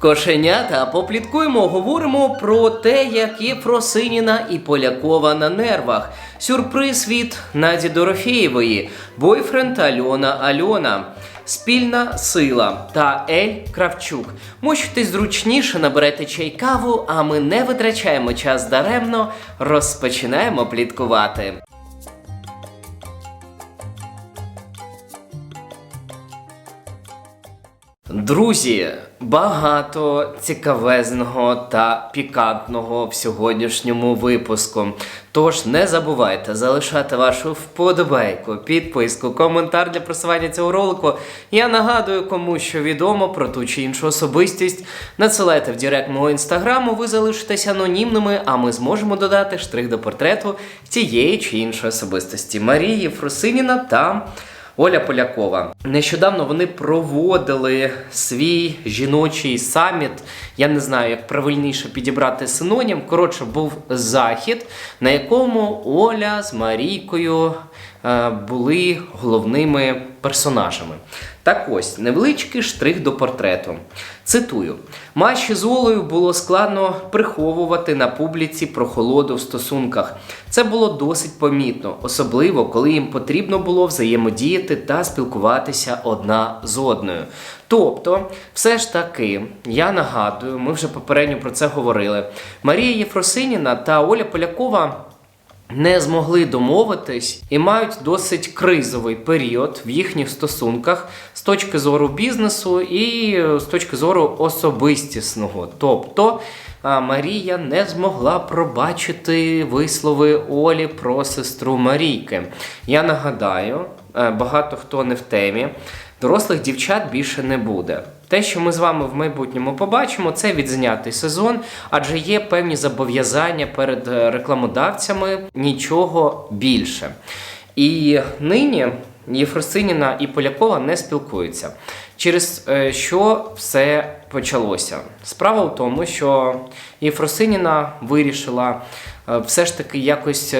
Кошенята, попліткуємо, говоримо про те, як є Фросиніна і Полякова на нервах. Сюрприз від Наді Дорофєєвої, бойфренд Альона Альона. Спільна сила та Ель Кравчук. Мощуйтесь зручніше, наберете чай каву, а ми не витрачаємо час даремно, розпочинаємо пліткувати. Друзі, багато цікавезного та пікантного в сьогоднішньому випуску. Тож не забувайте залишати вашу вподобайку, підписку, коментар для просування цього ролику. Я нагадую, кому що відомо про ту чи іншу особистість. Надсилайте в директ мого інстаграму, ви залишитесь анонімними, а ми зможемо додати штрих до портрету тієї чи іншої особистості Марії Фрусиніна та. Оля Полякова. Нещодавно вони проводили свій жіночий саміт. Я не знаю, як правильніше підібрати синонім. Коротше, був захід, на якому Оля з Марійкою е, були головними персонажами. Так ось, невеличкий штрих до портрету. Цитую: Маші з Олею було складно приховувати на публіці прохолоду в стосунках. Це було досить помітно, особливо коли їм потрібно було взаємодіяти та спілкуватися одна з одною. Тобто, все ж таки, я нагадую, ми вже попередньо про це говорили. Марія Єфросиніна та Оля Полякова не змогли домовитись і мають досить кризовий період в їхніх стосунках з точки зору бізнесу і е, з точки зору особистісного. Тобто Марія не змогла пробачити вислови Олі про сестру Марійки. Я нагадаю, е, багато хто не в темі. Дорослих дівчат більше не буде. Те, що ми з вами в майбутньому побачимо, це відзнятий сезон, адже є певні зобов'язання перед е, рекламодавцями, нічого більше. І нині Єфросиніна і Полякова не спілкуються. Через е, що все почалося? Справа в тому, що Єфросиніна вирішила е, все ж таки якось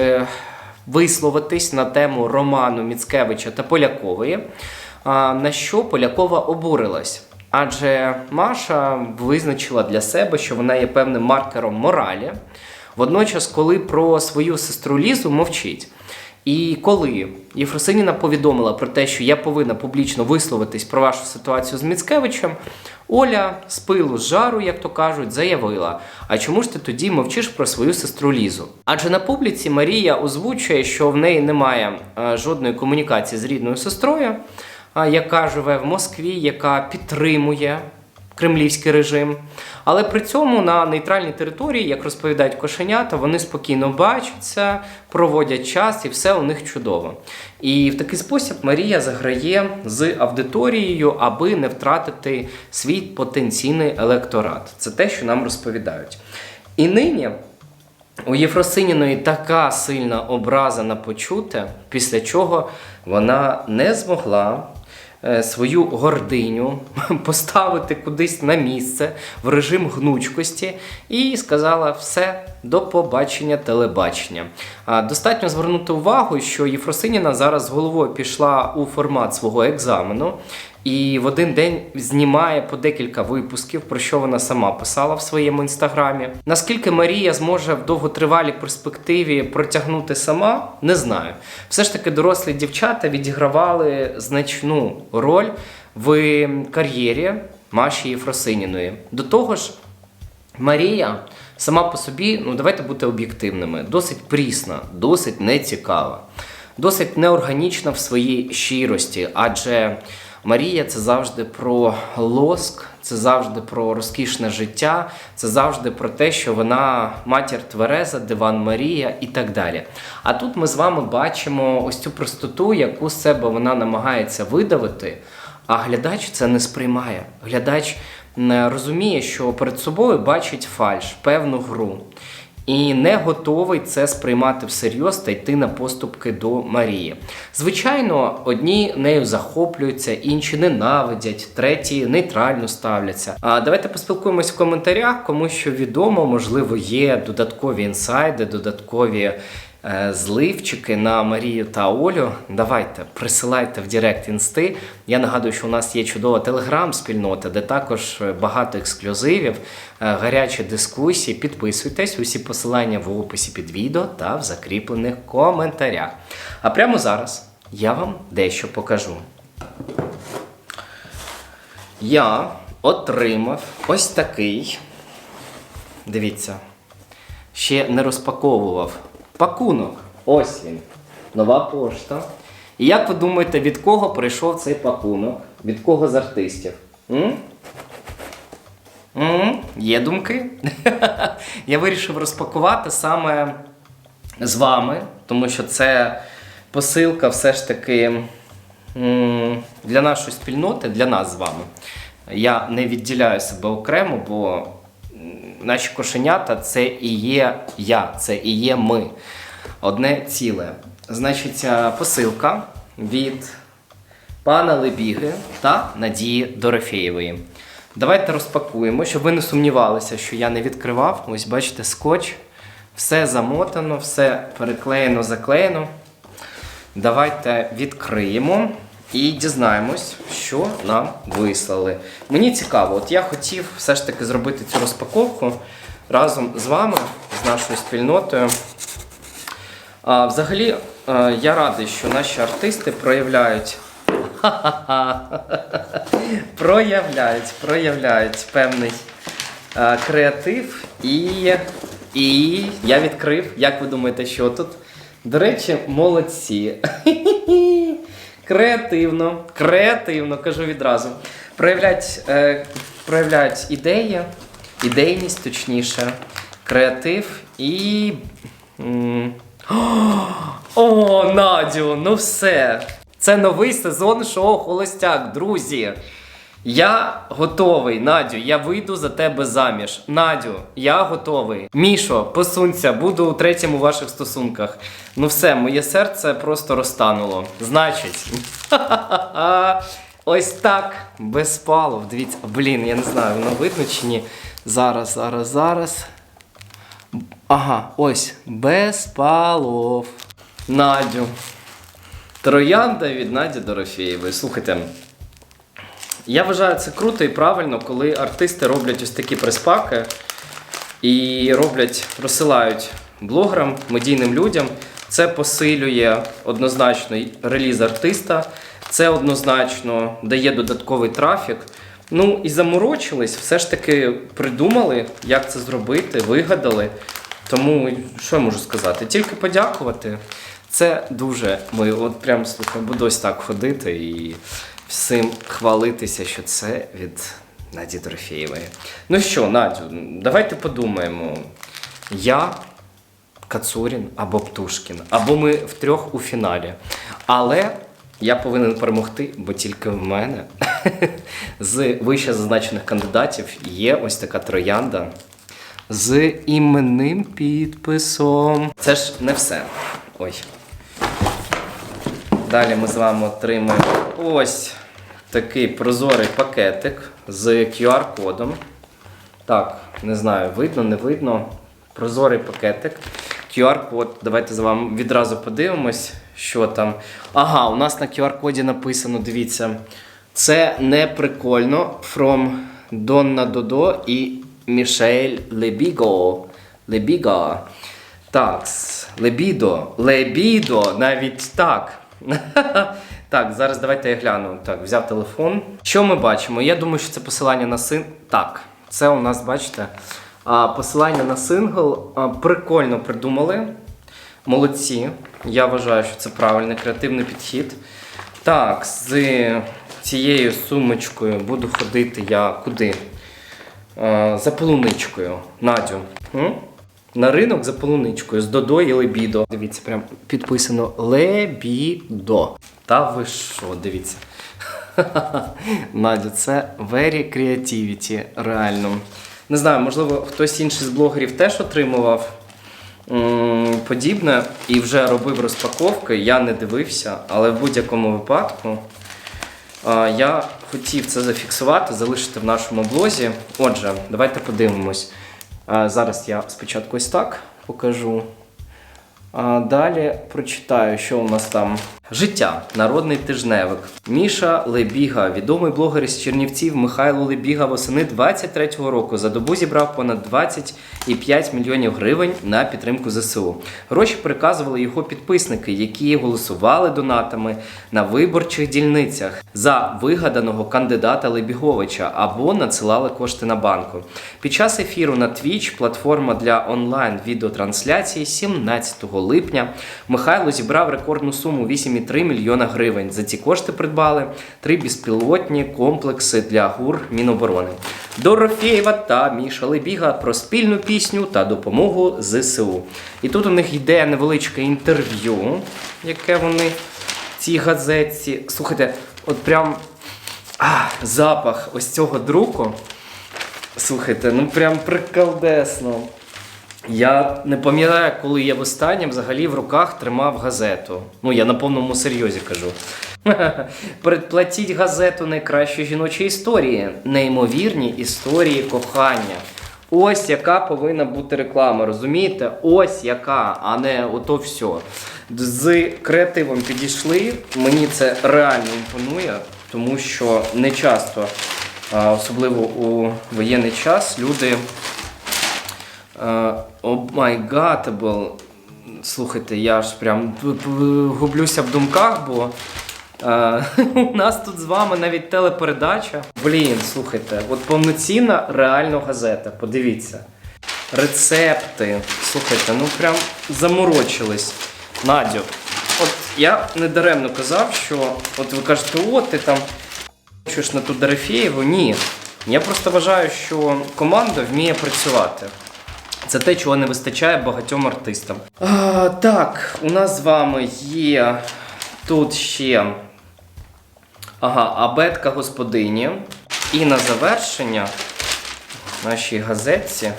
висловитись на тему роману Міцкевича та Полякової, на що Полякова обурилась. Адже Маша визначила для себе, що вона є певним маркером моралі. Водночас, коли про свою сестру Лізу мовчить. І коли Єфросиніна повідомила про те, що я повинна публічно висловитись про вашу ситуацію з Міцкевичем, Оля з пилу з жару, як то кажуть, заявила: А чому ж ти тоді мовчиш про свою сестру Лізу? Адже на публіці Марія озвучує, що в неї немає е, жодної комунікації з рідною сестрою, яка живе в Москві, яка підтримує кремлівський режим. Але при цьому на нейтральній території, як розповідають кошенята, вони спокійно бачаться, проводять час і все у них чудово. І в такий спосіб Марія заграє з аудиторією, аби не втратити свій потенційний електорат. Це те, що нам розповідають. І нині. У Єфросиніної така сильна образа на почуте, після чого вона не змогла свою гординю поставити кудись на місце в режим гнучкості і сказала все. До побачення телебачення. Достатньо звернути увагу, що Єфросиніна зараз головою пішла у формат свого екзамену і в один день знімає по декілька випусків, про що вона сама писала в своєму інстаграмі. Наскільки Марія зможе в довготривалій перспективі протягнути сама, не знаю. Все ж таки, дорослі дівчата відігравали значну роль в кар'єрі Маші Єфросиніної. До того ж, Марія сама по собі, ну давайте бути об'єктивними, досить прісна, досить нецікава, досить неорганічна в своїй щирості, адже Марія це завжди про лоск, це завжди про розкішне життя, це завжди про те, що вона матір Твереза, диван Марія і так далі. А тут ми з вами бачимо ось цю простоту, яку себе вона намагається видавити, а глядач це не сприймає. Глядач розуміє, що перед собою бачить фальш, певну гру. І не готовий це сприймати всерйоз та йти на поступки до Марії. Звичайно, одні нею захоплюються, інші ненавидять, треті нейтрально ставляться. А давайте поспілкуємось в коментарях, кому що відомо, можливо, є додаткові інсайди, додаткові зливчики на Марію та Олю. Давайте присилайте в Директ інсти. Я нагадую, що у нас є чудова телеграм-спільнота, де також е, багато ексклюзивів, е, гарячі дискусії. Підписуйтесь, усі посилання в описі під відео та в закріплених коментарях. А прямо зараз я вам дещо покажу. Я отримав ось такий. Дивіться, ще не розпаковував пакунок. Ось він. Нова пошта. І як ви думаєте, від кого прийшов цей пакунок? Від кого з артистів? М? М? Є думки? Я вирішив розпакувати саме з вами, тому що це посилка все ж таки для нашої спільноти, для нас з вами. Я не відділяю себе окремо, бо наші кошенята це і є я, це і є ми. Одне ціле. Значить, посилка від пана Лебіги та Надії Дорофєєвої. Давайте розпакуємо, щоб ви не сумнівалися, що я не відкривав. Ось бачите, скотч. Все замотано, все переклеєно, заклеєно. Давайте відкриємо і дізнаємось, що нам вислали. Мені цікаво, от я хотів все ж таки зробити цю розпаковку разом з вами, з нашою спільнотою. А, взагалі, е, я радий, що наші артисти проявляють. проявляють, проявляють певний е, креатив. І, і я відкрив. Як ви думаєте, що тут? До речі, молодці. Креативно, креативно, кажу відразу. Проявляють, е, проявляють ідеї, ідейність, точніше, креатив і. О, Надю, ну все. Це новий сезон шоу Холостяк, друзі. Я готовий, Надю, я вийду за тебе заміж. Надю, я готовий. Мішо, посунься, буду у третьому ваших стосунках. Ну все, моє серце просто розтануло. Значить. Ось так. Без палов. Дивіться, блін, я не знаю, воно видно чи ні. Зараз, зараз, зараз. Ага, ось. Без палов. Надю. Троянда від Наді Дорофєєвої. Слухайте. Я вважаю це круто і правильно, коли артисти роблять ось такі приспаки і роблять, розсилають блогерам, медійним людям. Це посилює однозначно реліз артиста, це однозначно дає додатковий трафік. Ну і заморочились, все ж таки придумали, як це зробити, вигадали. Тому що я можу сказати? Тільки подякувати. Це дуже ми, от прям слухай, буду ось так ходити і всім хвалитися, що це від Наді Дорофєєвої. Ну що, Надю, давайте подумаємо. Я, Кацурін або Птушкін, або ми втрьох у фіналі. Але я повинен перемогти, бо тільки в мене з вище зазначених кандидатів є ось така троянда з іменним підписом. Це ж не все. Ой. Далі ми з вами отримаємо ось такий прозорий пакетик з QR-кодом. Так, не знаю, видно, не видно. Прозорий пакетик. QR-код. Давайте з вами відразу подивимось, що там. Ага, у нас на QR-коді написано, дивіться. Це не прикольно. From Donna Dodo і Мішель Лебіго. Лебіга. Так, Лебідо. Лебідо, навіть так. Так, зараз давайте я гляну. Так, взяв телефон. Що ми бачимо? Я думаю, що це посилання на син. Так, це у нас, бачите, посилання на сингл. Прикольно придумали. Молодці. Я вважаю, що це правильний креативний підхід. Так, з цією сумочкою буду ходити я куди? За полуничкою. Надю. На ринок за полуничкою з Додо і Лебідо. Дивіться, прям підписано Лебідо. Та ви що, дивіться. Надю, це very creativity, реально. Не знаю, можливо, хтось інший з блогерів теж отримував подібне і вже робив розпаковки. Я не дивився, але в будь-якому випадку я хотів це зафіксувати, залишити в нашому блозі. Отже, давайте подивимось. Зараз я спочатку ось так покажу. Далі прочитаю, що у нас там. Життя, народний тижневик. Міша Лебіга, відомий блогер із Чернівців Михайло Лебіга восени 23-го року за добу зібрав понад 25 мільйонів гривень на підтримку ЗСУ. Гроші переказували його підписники, які голосували донатами на виборчих дільницях за вигаданого кандидата Лебіговича або надсилали кошти на банку. Під час ефіру на Twitch, платформа для онлайн відеотрансляції, 17 липня Михайло зібрав рекордну суму 8,3 мільйона гривень. За ці кошти придбали три безпілотні комплекси для ГУР Міноборони. Дорофєєва та Міша Лебіга про спільну пісню та допомогу ЗСУ. І тут у них йде невеличке інтерв'ю, яке вони в цій газетці. Слухайте, от прям а, запах ось цього друку. Слухайте, ну прям приколдесно. Я не пам'ятаю, коли я востаннє взагалі в руках тримав газету. Ну, я на повному серйозі кажу. Передплатіть газету найкращої жіночої історії. Неймовірні історії кохання. Ось яка повинна бути реклама, розумієте? Ось яка, а не ото все. З креативом підійшли. Мені це реально імпонує, тому що не часто, особливо у воєнний час, люди. Омайгатабл. Слухайте, я ж прям гублюся в думках, бо е, у нас тут з вами навіть телепередача. Блін, слухайте, от повноцінна реально газета. Подивіться. Рецепти. Слухайте, ну прям заморочились. Надю, от я недаремно казав, що от ви кажете, о, ти там Чуєш на ту Дорофєєву? Ні. Я просто вважаю, що команда вміє працювати. Це те, чого не вистачає багатьом артистам. А, так, у нас з вами є тут ще ага, абетка господині. І на завершення нашій газетці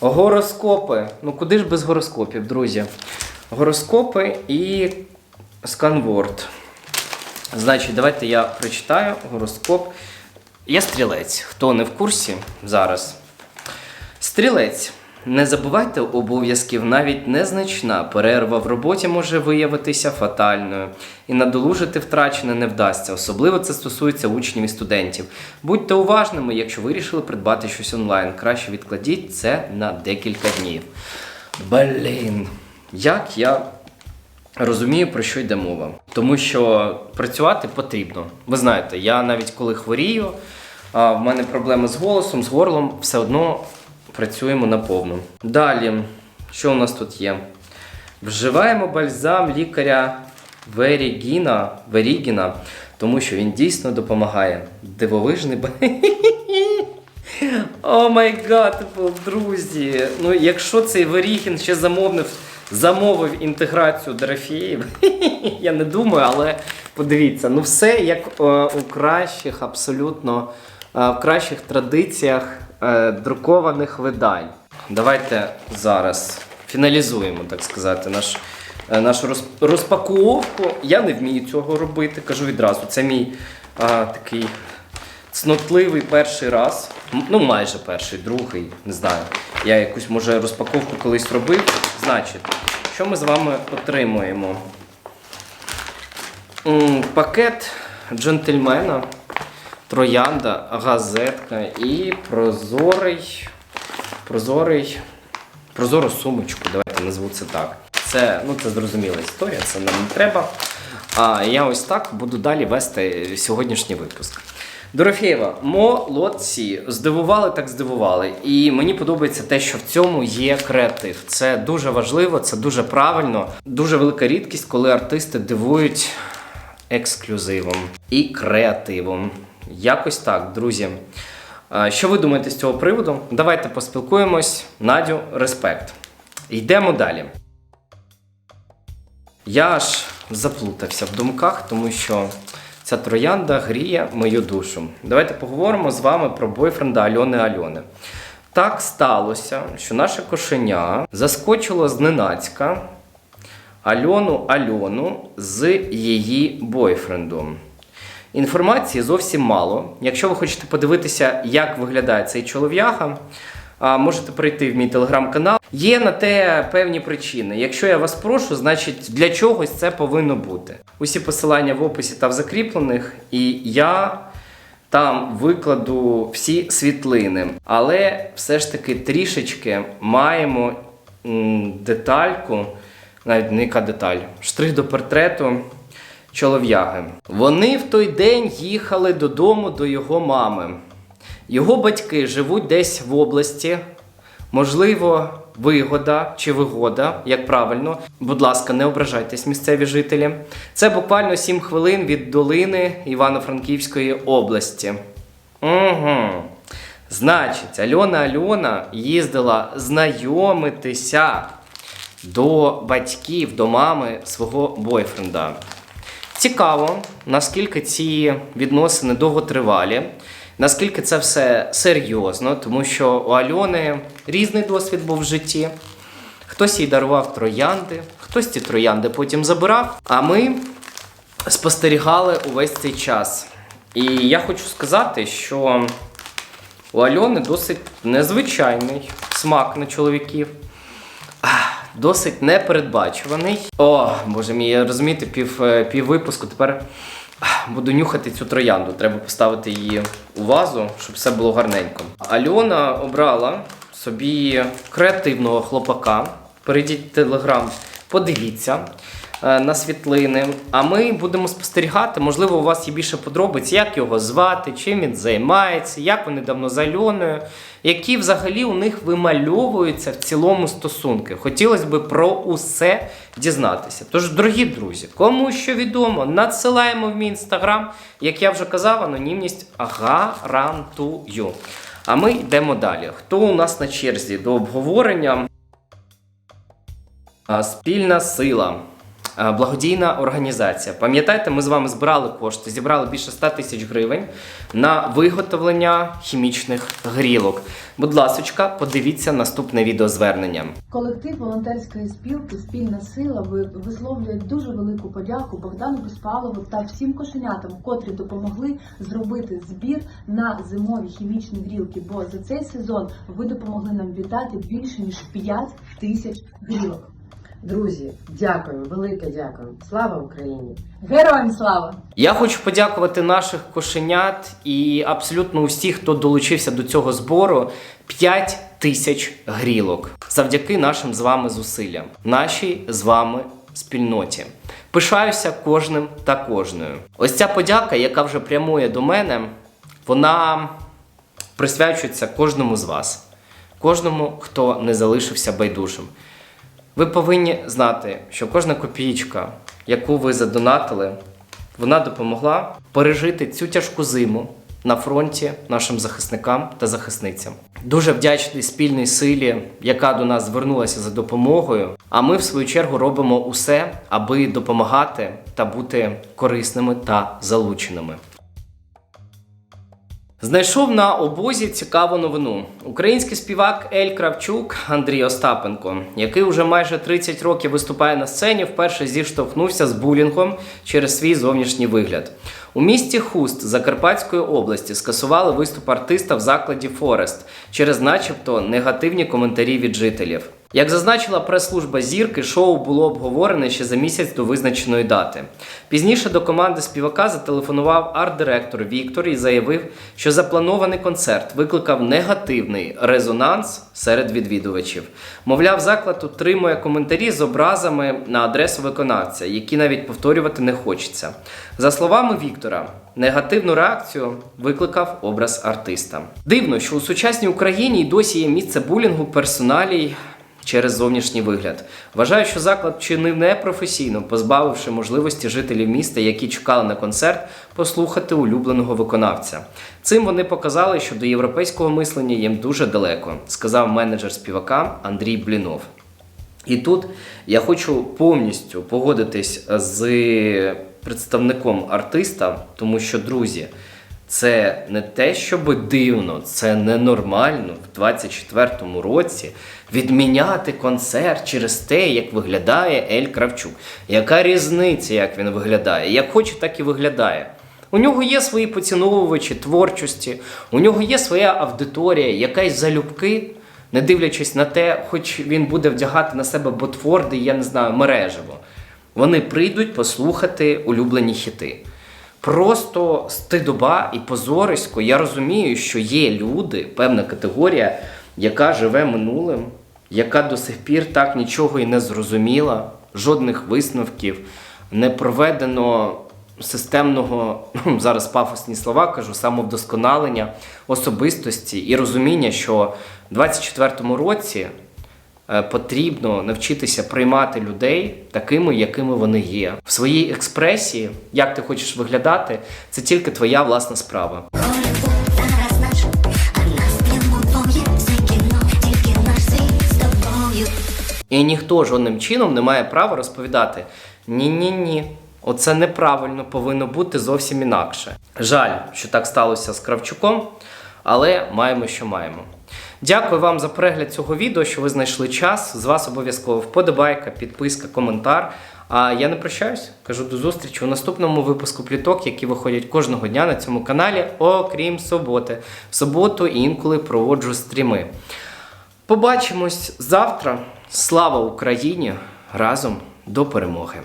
гороскопи. Ну куди ж без гороскопів, друзі? Гороскопи і сканворд. Значить, давайте я прочитаю гороскоп. Я стрілець. Хто не в курсі зараз? Стрілець. Не забувайте обов'язків, навіть незначна перерва в роботі може виявитися фатальною і надолужити втрачене не вдасться. Особливо це стосується учнів і студентів. Будьте уважними, якщо вирішили придбати щось онлайн. Краще відкладіть це на декілька днів. Блін, як я розумію, про що йде мова. Тому що працювати потрібно. Ви знаєте, я навіть коли хворію, в мене проблеми з голосом, з горлом, все одно працюємо наповну. Далі, що у нас тут є? Вживаємо бальзам лікаря Верігіна, Верігіна, тому що він дійсно допомагає. Дивовижний ба- О май гад, друзі. Ну, якщо цей Верігін ще замовив, замовив інтеграцію Дорофєєв, я не думаю, але подивіться, ну все як е, у кращих, абсолютно е, в кращих традиціях е, друкованих видань. Давайте зараз фіналізуємо, так сказати, наш, е, нашу роз- розпаковку. Я не вмію цього робити, кажу відразу. Це мій е, такий цнотливий перший раз. Ну, майже перший, другий, не знаю. Я якусь, може, розпаковку колись робив. Значить, що ми з вами отримуємо? М, Пакет джентльмена, троянда, газетка і прозорий. Прозорий. Прозору сумочку, давайте назву це так. Це, ну, це зрозуміла історія, це нам не треба. А я ось так буду далі вести сьогоднішній випуск. Дорофєєва, молодці. Здивували, так здивували. І мені подобається те, що в цьому є креатив. Це дуже важливо, це дуже правильно. Дуже велика рідкість, коли артисти дивують ексклюзивом і креативом. Якось так, друзі. Що ви думаєте з цього приводу? Давайте поспілкуємось. Надю, респект. Йдемо далі. Я аж заплутався в думках, тому що ця троянда гріє мою душу. Давайте поговоримо з вами про бойфренда Альони Альони. Так сталося, що наше кошеня заскочило зненацька Альону Альону з її бойфрендом. Інформації зовсім мало. Якщо ви хочете подивитися, як виглядає цей чолов'яга, можете прийти в мій телеграм-канал. Є на те певні причини. Якщо я вас прошу, значить для чогось це повинно бути. Усі посилання в описі та в закріплених, і я там викладу всі світлини. Але все ж таки трішечки маємо детальку, навіть не яка деталь, штрих до портрету чолов'яги. Вони в той день їхали додому до його мами. Його батьки живуть десь в області. Можливо, вигода чи вигода, як правильно. Будь ласка, не ображайтесь, місцеві жителі. Це буквально 7 хвилин від долини Івано-Франківської області. Угу. Значить, Альона Альона їздила знайомитися до батьків, до мами свого бойфренда. Цікаво, наскільки ці відносини довготривалі, наскільки це все серйозно, тому що у Альони різний досвід був в житті. Хтось їй дарував троянди, хтось ці троянди потім забирав. А ми спостерігали увесь цей час. І я хочу сказати, що у Альони досить незвичайний смак на чоловіків. Досить непередбачуваний. О, боже мій, я розумієте, пів, е, пів випуску. Тепер буду нюхати цю троянду. Треба поставити її у вазу, щоб все було гарненько. Альона обрала собі креативного хлопака. Перейдіть в телеграм, подивіться на світлини. А ми будемо спостерігати. Можливо, у вас є більше подробиць, як його звати, чим він займається, як вони давно з Альоною, які взагалі у них вимальовуються в цілому стосунки. Хотілося б про усе дізнатися. Тож, дорогі друзі, кому що відомо, надсилаємо в мій інстаграм. Як я вже казав, анонімність гарантую. А ми йдемо далі. Хто у нас на черзі до обговорення? Спільна сила. А, Благодійна організація. Пам'ятаєте, ми з вами збирали кошти, зібрали більше 100 тисяч гривень на виготовлення хімічних грілок. Будь ласочка, подивіться наступне відеозвернення. Колектив волонтерської спілки Спільна сила ви- висловлює дуже велику подяку Богдану Безпалову та всім кошенятам, котрі допомогли зробити збір на зимові хімічні грілки. Бо за цей сезон ви допомогли нам віддати більше ніж 5 тисяч грілок. Друзі, дякую, велике дякую. Слава Україні! Героям слава! Я хочу подякувати наших кошенят і абсолютно усіх, хто долучився до цього збору. 5 тисяч грілок завдяки нашим з вами зусиллям, нашій з вами спільноті. Пишаюся кожним та кожною. Ось ця подяка, яка вже прямує до мене, вона присвячується кожному з вас, кожному, хто не залишився байдужим. Ви повинні знати, що кожна копієчка, яку ви задонатили, вона допомогла пережити цю тяжку зиму на фронті нашим захисникам та захисницям. Дуже вдячний спільній силі, яка до нас звернулася за допомогою. А ми, в свою чергу, робимо усе, аби допомагати та бути корисними та залученими. Знайшов на обозі цікаву новину. Український співак Ель Кравчук Андрій Остапенко, який уже майже 30 років виступає на сцені, вперше зіштовхнувся з булінгом через свій зовнішній вигляд. У місті Хуст Закарпатської області скасували виступ артиста в закладі Форест через, начебто, негативні коментарі від жителів. Як зазначила прес-служба зірки, шоу було обговорене ще за місяць до визначеної дати. Пізніше до команди співака зателефонував арт-директор Віктор і заявив, що запланований концерт викликав негативний резонанс серед відвідувачів. Мовляв, заклад утримує коментарі з образами на адресу виконавця, які навіть повторювати не хочеться. За словами Віктора, негативну реакцію викликав образ артиста. Дивно, що у сучасній Україні й досі є місце булінгу персоналій через зовнішній вигляд. Вважаю, що заклад вчинив непрофесійно, позбавивши можливості жителів міста, які чекали на концерт, послухати улюбленого виконавця. Цим вони показали, що до європейського мислення їм дуже далеко, сказав менеджер співака Андрій Блінов. І тут я хочу повністю погодитись з представником артиста, тому що, друзі, це не те, щоб дивно, це ненормально в 24-му році відміняти концерт через те, як виглядає Ель Кравчук. Яка різниця, як він виглядає? Як хоче, так і виглядає. У нього є свої поціновувачі творчості, у нього є своя аудиторія, якась залюбки не дивлячись на те, хоч він буде вдягати на себе ботфорди, я не знаю, мережево. Вони прийдуть послухати улюблені хіти. Просто стидоба і позорисько. Я розумію, що є люди, певна категорія, яка живе минулим, яка до сих пір так нічого і не зрозуміла, жодних висновків, не проведено системного, ну, зараз пафосні слова кажу, самовдосконалення особистості і розуміння, що в 24-му році потрібно навчитися приймати людей такими, якими вони є. В своїй експресії, як ти хочеш виглядати, це тільки твоя власна справа. І ніхто жодним чином не має права розповідати: ні-ні-ні, оце неправильно повинно бути зовсім інакше. Жаль, що так сталося з Кравчуком, але маємо, що маємо. Дякую вам за перегляд цього відео, що ви знайшли час. З вас обов'язково вподобайка, підписка, коментар. А я не прощаюсь, кажу до зустрічі у наступному випуску пліток, які виходять кожного дня на цьому каналі, окрім суботи. В суботу інколи проводжу стріми. Побачимось завтра. Слава Україні! Разом до перемоги!